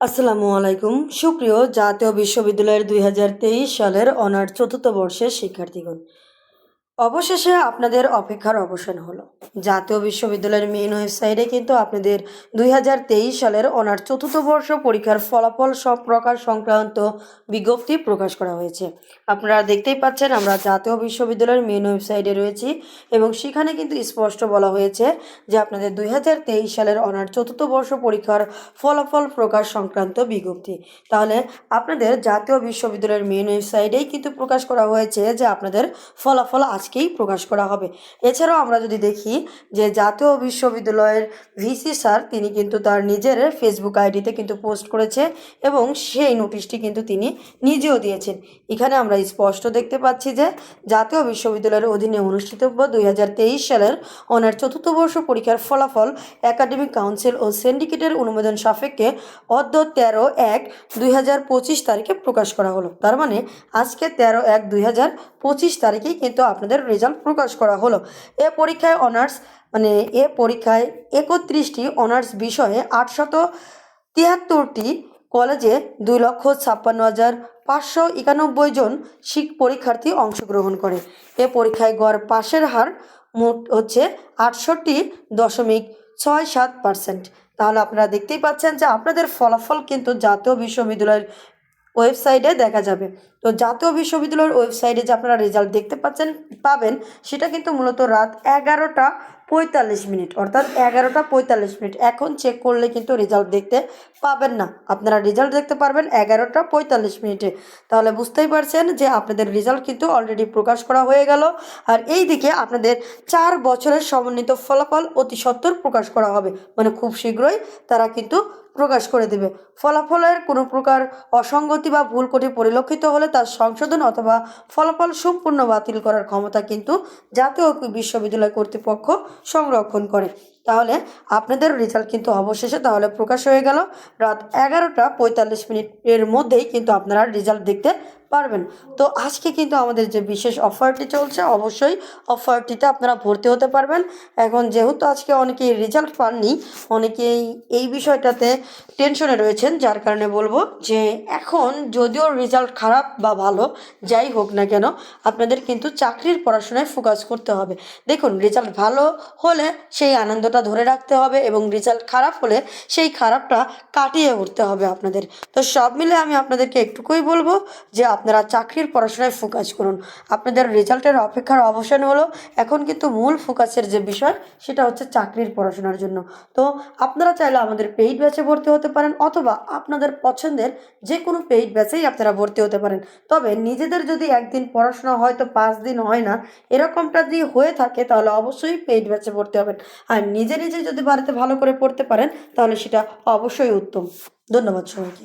আসসালামু আলাইকুম। সুপ্রিয় জাতীয় বিশ্ববিদ্যালয়ের দুই হাজার তেইশ সালের অনার্স চতুর্থ বর্ষের শিক্ষার্থীগণ অবশেষে আপনাদের অপেক্ষার অবসান হলো। জাতীয় বিশ্ববিদ্যালয়ের মেইন ওয়েবসাইটে কিন্তু আপনাদের দুই হাজার তেইশ সালের অনার্স চতুর্থ বর্ষ পরীক্ষার ফলাফল সব প্রকাশ সংক্রান্ত বিজ্ঞপ্তি প্রকাশ করা হয়েছে। আপনারা দেখতেই পাচ্ছেন, আমরা জাতীয় বিশ্ববিদ্যালয়ের মেইন ওয়েবসাইটে রয়েছি এবং সেখানে কিন্তু স্পষ্ট বলা হয়েছে যে আপনাদের দুই হাজার তেইশ সালের অনার্স চতুর্থ বর্ষ পরীক্ষার ফলাফল প্রকাশ সংক্রান্ত বিজ্ঞপ্তি। তাহলে আপনাদের জাতীয় বিশ্ববিদ্যালয়ের মেইন ওয়েবসাইটেই কিন্তু প্রকাশ করা হয়েছে যে আপনাদের ফলাফল আজকেই প্রকাশ করা হবে। এছাড়াও আমরা যদি দেখি যে জাতীয় বিশ্ববিদ্যালয়ের ভিসি স্যার তিনি কিন্তু তার নিজের ফেসবুক আইডিতে কিন্তু পোস্ট করেছে এবং সেই নোটিশটি কিন্তু তিনি নিজেও দিয়েছেন। এখানে আমরা স্পষ্ট দেখতে পাচ্ছি যে জাতীয় বিশ্ববিদ্যালয়ের অধীনে অনুষ্ঠিতব্য দুই সালের অনার চতুর্থ বর্ষ পরীক্ষার ফলাফল একাডেমিক কাউন্সিল ও সিন্ডিকেটের অনুমোদন সাপেক্ষে অদ্য তেরো এক দুই তারিখে প্রকাশ করা হলো। তার মানে আজকে তেরো এক দুই তারিখেই কিন্তু আপনাদের রেজাল্ট প্রকাশ করা হলো। এ পরীক্ষায় অনার্স মানে এ পরীক্ষায় একত্রিশটি অনার্স বিষয়ে আটশত তিয়াত্তরটি কলেজে দুই লক্ষ ছাপ্পান্ন হাজার পাঁচশো একানব্বই জন শিখ পরীক্ষার্থী অংশগ্রহণ করে। এ পরীক্ষায় গড় পাশের হার মোট হচ্ছে আটষট্টি দশমিক ছয় সাত পার্সেন্ট তাহলে আপনারা দেখতেই পাচ্ছেন যে আপনাদের ফলাফল কিন্তু জাতীয় বিশ্ববিদ্যালয়ের ওয়েবসাইটে দেখা যাবে। তো জাতীয় বিশ্ববিদ্যালয়ের ওয়েবসাইটে যে আপনারা রেজাল্ট দেখতে পাচ্ছেন, পাবেন, সেটা কিন্তু মূলত রাত এগারোটা পঁয়তাল্লিশ মিনিট, অর্থাৎ এগারোটা পঁয়তাল্লিশ মিনিট। এখন চেক করলে কিন্তু রেজাল্ট দেখতে পাবেন না। আপনারা রেজাল্ট দেখতে পারবেন এগারোটা পঁয়তাল্লিশ মিনিটে। তাহলে বুঝতেই পারছেন যে আপনাদের রেজাল্ট কিন্তু অলরেডি প্রকাশ করা হয়ে গেল। আর এই দিকে আপনাদের চার বছরের সমন্বিত ফলাফল অতি সত্বর প্রকাশ করা হবে। মানে খুব শীঘ্রই তারা কিন্তু প্রকাশ করে দেবে। ফলাফলের কোনো প্রকার অসঙ্গতি বা ভুল কোটি পরিলক্ষিত হলে তার সংশোধন অথবা ফলাফল সম্পূর্ণ বাতিল করার ক্ষমতা কিন্তু জাতীয় বিশ্ববিদ্যালয় কর্তৃপক্ষ সংরক্ষণ করে। তাহলে আপনাদের রেজাল্ট কিন্তু অবশেষে তাহলে প্রকাশ হয়ে গেল। রাত এগারোটা পঁয়তাল্লিশ মিনিটের মধ্যেই কিন্তু আপনারা রেজাল্ট দেখতে পারবেন। তো আজকে কিন্তু আমাদের যে বিশেষ অফারটি চলছে, অবশ্যই অফারটিতে আপনারা ভর্তি হতে পারবেন। এখন যেহেতু আজকে অনেকেই রেজাল্ট পাননি, অনেকেই এই বিষয়টাতে টেনশনে রয়েছেন, যার কারণে বলব যে এখন যদিও রেজাল্ট খারাপ বা ভালো, যাই হোক না কেন, আপনাদের কিন্তু চাকরির পড়াশোনায় ফোকাস করতে হবে। দেখুন রেজাল্ট ভালো হলে সেই আনন্দটা ধরে রাখতে হবে এবং রেজাল্ট খারাপ হলে সেই খারাপটা কাটিয়ে উঠতে হবে আপনাদের। তো সব মিলে আমি আপনাদেরকে একটুকুই বলব যে আপনারা চাকরির পড়াশোনায় ফোকাস করুন। আপনাদের রেজাল্টের অপেক্ষার অবসান হলো এখন কিন্তু মূল ফোকাসের যে বিষয় সেটা হচ্ছে চাকরির পড়াশোনার জন্য। তো আপনারা চাইলে আমাদের পেইড ব্যাচে ভর্তি হতে পারেন অথবা আপনাদের পছন্দের যে কোনো পেইড ব্যাচেই আপনারা ভর্তি হতে পারেন। তবে নিজেদের যদি একদিন পড়াশোনা হয়তো পাঁচ দিন হয় না, এরকমটা যদি হয়ে থাকে তাহলে অবশ্যই পেইড ব্যাচে ভর্তি হবেন। আর নিজে নিজে যদি বাড়িতে ভালো করে পড়তে পারেন তাহলে সেটা অবশ্যই উত্তম। ধন্যবাদ সবাইকে।